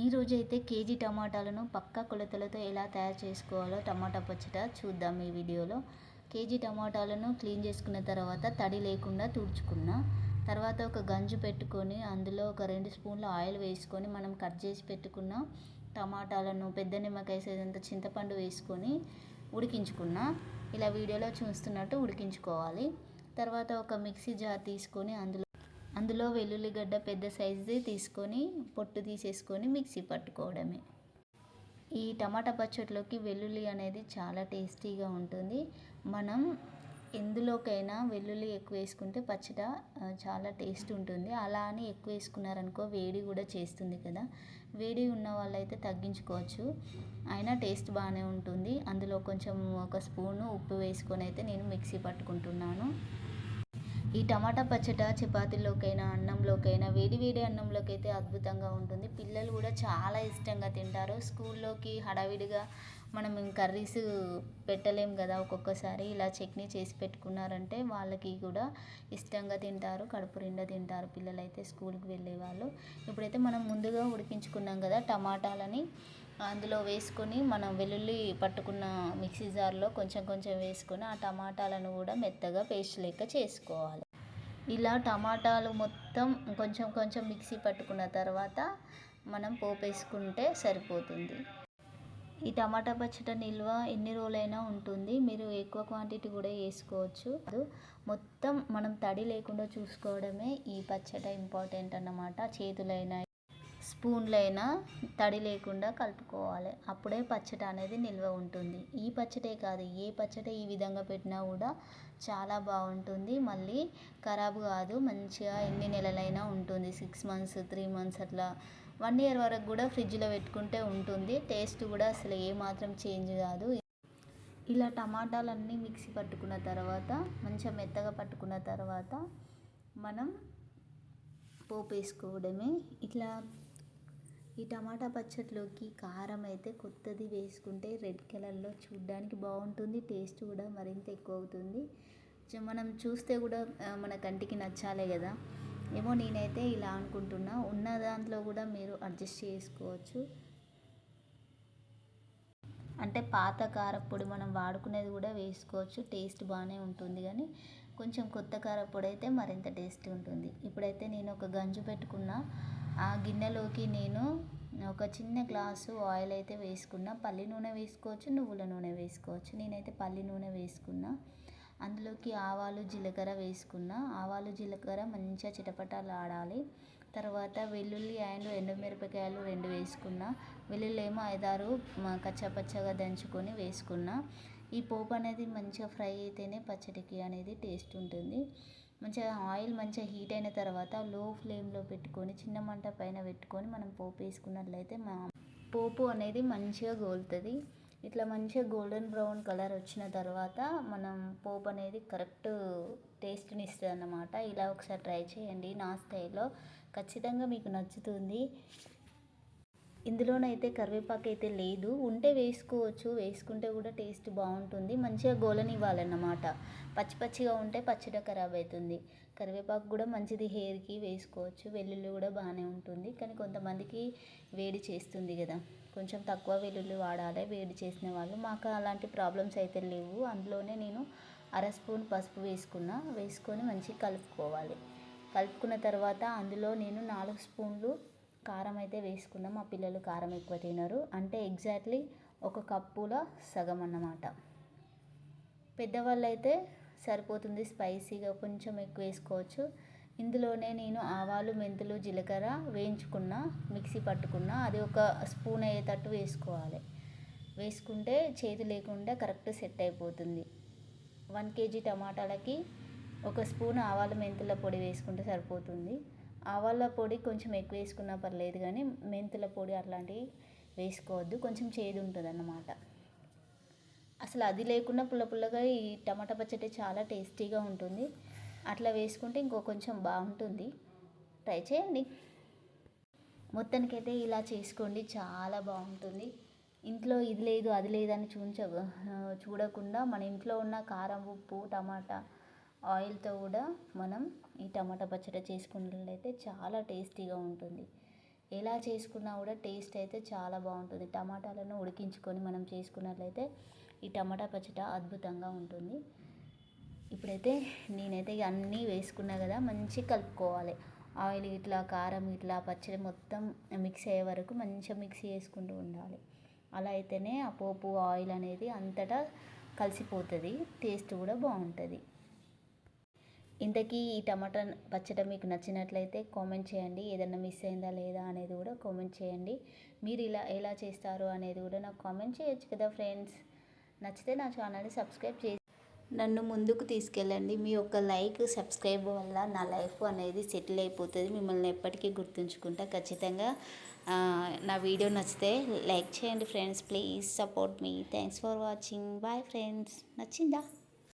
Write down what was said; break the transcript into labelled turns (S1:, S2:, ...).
S1: ఈరోజు అయితే కేజీ టమాటాలను పక్క కొలతలతో ఎలా తయారు చేసుకోవాలో టమాటా పచ్చట చూద్దాం ఈ వీడియోలో. కేజీ టమాటాలను క్లీన్ చేసుకున్న తర్వాత తడి లేకుండా తుడుచుకున్న తర్వాత ఒక గంజు పెట్టుకొని అందులో ఒక రెండు స్పూన్ల ఆయిల్ వేసుకొని మనం కట్ చేసి పెట్టుకున్న టమాటాలను పెద్ద నిమ్మకాయ సైజంత చింతపండు వేసుకొని ఉడికించుకున్న ఇలా వీడియోలో చూస్తున్నట్టు ఉడికించుకోవాలి. తర్వాత ఒక మిక్సీ జార్ తీసుకొని అందులో అందులో వెల్లుల్లిగడ్డ పెద్ద సైజుది తీసుకొని పొట్టు తీసేసుకొని మిక్సీ పట్టుకోవడమే. ఈ టమాటా పచ్చడిలోకి వెల్లుల్లి అనేది చాలా టేస్టీగా ఉంటుంది. మనం ఎందులోకైనా వెల్లుల్లి ఎక్కువ వేసుకుంటే పచ్చట చాలా టేస్ట్ ఉంటుంది. అలా అని ఎక్కువ వేసుకున్నారనుకో వేడి కూడా చేస్తుంది కదా. వేడి ఉన్న వాళ్ళైతే తగ్గించుకోవచ్చు. అయినా టేస్ట్ బాగానే ఉంటుంది. అందులో కొంచెం ఒక స్పూను ఉప్పు వేసుకొని అయితే నేను మిక్సీ పట్టుకుంటున్నాను. ఈ టమాటా పచ్చట చపాతీలోకైనా అన్నంలోకైనా వేడి వేడి అన్నంలోకి అయితే అద్భుతంగా ఉంటుంది. పిల్లలు కూడా చాలా ఇష్టంగా తింటారు. స్కూల్లోకి హడావిడిగా మనం కర్రీస్ పెట్టలేం కదా ఒక్కొక్కసారి. ఇలా చట్నీ చేసి పెట్టుకున్నారంటే వాళ్ళకి కూడా ఇష్టంగా తింటారు కడుపు నిండా తింటారు పిల్లలైతే స్కూల్కి వెళ్ళే వాళ్ళు ఇప్పుడైతే మనం ముందుగా ఉడికించుకున్నాం కదా టమాటాలని. అందులో వేసుకొని మనం వెల్లుల్లి పట్టుకున్న మిక్సీ జార్లో కొంచెం కొంచెం వేసుకొని ఆ టమాటాలను కూడా మెత్తగా పేస్ట్ లెక్క చేసుకోవాలి. ఇలా టమాటాలు మొత్తం కొంచెం కొంచెం మిక్సీ పట్టుకున్న తర్వాత మనం పోపు వేసుకుంటే సరిపోతుంది. ఈ టమాటా పచ్చడి నిల్వ ఎన్ని రోజులైనా ఉంటుంది. మీరు ఎక్కువ క్వాంటిటీ కూడా వేసుకోవచ్చు. మొత్తం మనం తడి లేకుండా చూసుకోవడమే ఈ పచ్చడి ఇంపార్టెంట్ అన్నమాట. చేతులైనా స్పూన్లైనా తడి లేకుండా కలుపుకోవాలి. అప్పుడే పచ్చడి అనేది నిల్వ ఉంటుంది. ఈ పచ్చడే కాదు ఏ పచ్చడి ఈ విధంగా పెట్టినా కూడా చాలా బాగుంటుంది. మళ్ళీ ఖరాబ్ కాదు మంచిగా ఎన్ని నెలలైనా ఉంటుంది. సిక్స్ మంత్స్ త్రీ మంత్స్ అట్లా. వన్ ఇయర్ వరకు కూడా ఫ్రిడ్జ్లో పెట్టుకుంటే ఉంటుంది. టేస్ట్ కూడా అసలు ఏమాత్రం చేంజ్ కాదు. ఇలా టమాటాలన్నీ మిక్సీ పట్టుకున్న తర్వాత మంచిగా మెత్తగా పట్టుకున్న తర్వాత మనం పోపు వేసుకోవడమే ఇట్లా ఈ టమాటా పచ్చడిలోకి కారం అయితే కొత్తది వేసుకుంటే రెడ్ కలర్లో చూడ్డానికి బాగుంటుంది టేస్ట్ కూడా మరింత ఎక్కువ అవుతుంది మనం చూస్తే కూడా మన కంటికి నచ్చాలే కదా. ఏమో నేనైతే ఇలా అనుకుంటున్నా. ఉన్న దాంట్లో కూడా మీరు అడ్జస్ట్ చేసుకోవచ్చు. అంటే పాత కారపొడి మనం వాడుకునేది కూడా వేసుకోవచ్చు టేస్ట్ బాగానే ఉంటుంది కానీ కొంచెం కొత్త కారపొడి అయితే మరింత టేస్ట్ ఉంటుంది. ఇప్పుడైతే నేను ఒక గంజు పెట్టుకున్న. ఆ గిన్నెలోకి నేను ఒక చిన్న గ్లాసు ఆయిల్ అయితే వేసుకున్న. పల్లి నూనె వేసుకోవచ్చు నువ్వుల నూనె వేసుకోవచ్చు. నేనైతే పల్లి నూనె వేసుకున్న. అందులోకి ఆవాలు జీలకర్ర వేసుకున్న. ఆవాలు జీలకర్ర మంచిగా చిటపటాలు ఆడాలి తర్వాత వెల్లుల్లి అండ్ ఎండుమిరపకాయలు రెండు వేసుకున్న. వెల్లుల్లి ఏమో ఐదారు కచ్చపచ్చగా దంచుకొని వేసుకున్న. ఈ పోపు అనేది మంచిగా ఫ్రై అయితేనే పచ్చడికి అనేది టేస్ట్ ఉంటుంది. మంచిగా ఆయిల్ మంచిగా హీట్ అయిన తర్వాత లో ఫ్లేమ్లో పెట్టుకొని చిన్న మంట పైన పెట్టుకొని మనం పోపు వేసుకున్నట్లయితే మా పోపు అనేది మంచిగా గోలుతుంది. ఇట్లా మంచిగా గోల్డెన్ బ్రౌన్ కలర్ వచ్చిన తర్వాత మనం పోపు అనేది కరెక్ట్ టేస్ట్ని ఇస్తుంది అన్నమాట ఇలా ఒకసారి ట్రై చేయండి నా స్టైల్లో. ఖచ్చితంగా మీకు నచ్చుతుంది. ఇందులోనైతే కరివేపాకు అయితే లేదు. ఉంటే వేసుకోవచ్చు. వేసుకుంటే కూడా టేస్ట్ బాగుంటుంది. మంచిగా గోలనివ్వాలన్నమాట. పచ్చి పచ్చిగా ఉంటే పచ్చడి ఖరాబ్ అవుతుంది కరివేపాకు కూడా మంచిది హెయిర్కి వేసుకోవచ్చు. వెల్లుల్లి కూడా బాగానే ఉంటుంది. కానీ కొంతమందికి వేడి చేస్తుంది కదా. కొంచెం తక్కువ వెల్లుల్లి వాడాలి. వేడి చేసిన వాళ్ళు. మాకు అలాంటి ప్రాబ్లమ్స్ అయితే లేవు. అందులోనే నేను అర స్పూన్ పసుపు వేసుకున్న. వేసుకొని మంచిగా కలుపుకోవాలి. కలుపుకున్న తర్వాత అందులో నేను నాలుగు స్పూన్లు కారం అయితే వేసుకున్నాం మా పిల్లలు కారం ఎక్కువ తినరు. అంటే ఎగ్జాక్ట్లీ ఒక కప్పుల సగం అన్నమాట. పెద్దవాళ్ళు అయితే సరిపోతుంది స్పైసీగా కొంచెం ఎక్కువ వేసుకోవచ్చు. ఇందులోనే నేను ఆవాలు మెంతులు జీలకర్ర వేయించుకున్న మిక్సీ పట్టుకున్న అది ఒక స్పూన్ అయ్యేటట్టు వేసుకోవాలి. వేసుకుంటే చేతి లేకుండా కరెక్ట్ సెట్ అయిపోతుంది. వన్ కేజీ టమాటాలకి ఒక స్పూన్ ఆవాలు మెంతుల పొడి వేసుకుంటే సరిపోతుంది. ఆవాల పొడి కొంచెం ఎక్కువ వేసుకున్నా పర్లేదు కానీ మెంతుల పొడి అట్లాంటివి వేసుకోవద్దు. కొంచెం చేదు ఉంటుంది అన్నమాట అసలు అది లేకుండా పుల్ల పుల్లగా ఈ టమాటా పచ్చడి చాలా టేస్టీగా ఉంటుంది. అట్లా వేసుకుంటే ఇంకో కొంచెం బాగుంటుంది. ట్రై చేయండి. మొత్తానికైతే ఇలా చేసుకోండి. చాలా బాగుంటుంది. ఇంట్లో ఇది లేదు అది లేదని చూంచ చూడకుండా మన ఇంట్లో ఉన్న కారం ఉప్పు టమాటా ఆయిల్తో కూడా మనం ఈ టమాటా పచ్చడి చేసుకున్నట్లయితే చాలా టేస్టీగా ఉంటుంది. ఎలా చేసుకున్నా కూడా టేస్ట్ అయితే చాలా బాగుంటుంది. టమాటాలను ఉడికించుకొని మనం చేసుకున్నట్లయితే ఈ టమాటా పచ్చడి అద్భుతంగా ఉంటుంది. ఇప్పుడైతే నేనైతే అన్నీ వేసుకున్నా కదా మంచిగా కలుపుకోవాలి. ఆయిల్ ఇట్లా కారం ఇట్లా పచ్చడి మొత్తం మిక్స్ అయ్యే వరకు మంచిగా మిక్స్ చేసుకుంటూ ఉండాలి. అలా అయితేనే ఆ పోపు ఆయిల్ అనేది అంతటా కలిసిపోతుంది టేస్ట్ కూడా బాగుంటుంది. ఇంతకీ ఈ టమాటా పచ్చడి మీకు నచ్చినట్లయితే కామెంట్ చేయండి. ఏదన్నా మిస్ అయిందా లేదా అనేది కూడా కామెంట్ చేయండి. మీరు ఇలా ఎలా చేస్తారు అనేది కూడా నాకు కామెంట్ చేయొచ్చు కదా ఫ్రెండ్స్. నచ్చితే నా ఛానల్ని సబ్స్క్రైబ్ చేసి నన్ను ముందుకు తీసుకెళ్ళండి. మీ యొక్క లైక్ సబ్స్క్రైబ్ వల్ల నా లైఫ్ అనేది సెటిల్ అయిపోతుంది. మిమ్మల్ని ఎప్పటికీ గుర్తుంచుకుంటా. ఖచ్చితంగా నా వీడియో నచ్చితే లైక్ చేయండి friends. Please support me. Thanks for watching. Bye friends. నచ్చిందా?